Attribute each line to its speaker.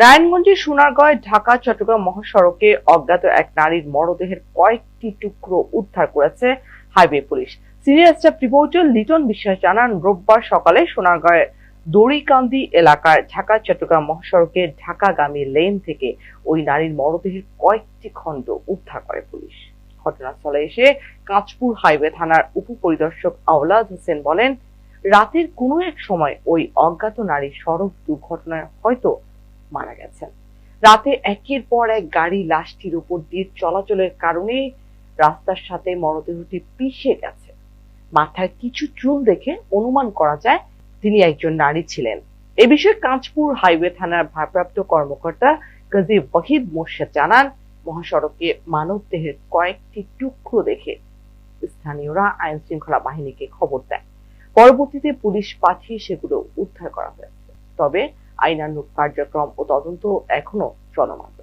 Speaker 1: নারায়ণগঞ্জের সোনারগাঁয় ঢাকা, চট্টগ্রাম মহাসড়কে অজ্ঞাত এক নারীর মরদেহের কয়েকটি টুকরো উদ্ধার করেছে highway police. Senior staff reporter Liton Biswas জানান, রোববার সকালে সোনারগাঁয়ের দড়িকান্দি এলাকার ঢাকা, চট্টগ্রাম মহাসড়কে ঢাকাগামী লেন থেকে ওই নারীর মরদেহের কয়েকটি খণ্ড উদ্ধার করে পুলিশ। ঘটনাস্থলে এসে কাঁচপুর হাইওয়ে থানার উপপরিদর্শক আওলাদ হোসেন বলেন, রাতের কোনো এক সময় ওই অজ্ঞাত নারী সড়ক দুর্ঘটনায় হয়তো মারা গেছেন। রাতে একের পর এক গাড়ি লাশটির উপর দিয়ে চলাচলের কারণে রাস্তার সাথে মরদেহটি পিষে গেছে। মাথায় কিছু চুল দেখে অনুমান করা যায় তিনি একজন নারী ছিলেন। এ বিষয়ে কাঁচপুর হাইওয়ে থানার ভারপ্রাপ্ত কর্মকর্তা কাজী ওয়াহিদ মোর্শেদ জানান, মহাসড়কে মানবদেহের কয়েকটি টুকরো দেখে স্থানীয়রা আইন শৃঙ্খলা বাহিনীকে খবর দেয়। পরবর্তীতে পুলিশ পাঠিয়ে সেগুলো উদ্ধার করা হয়েছে। তবে আইনানুগ কার্যক্রম ও তদন্ত এখনও চলমান।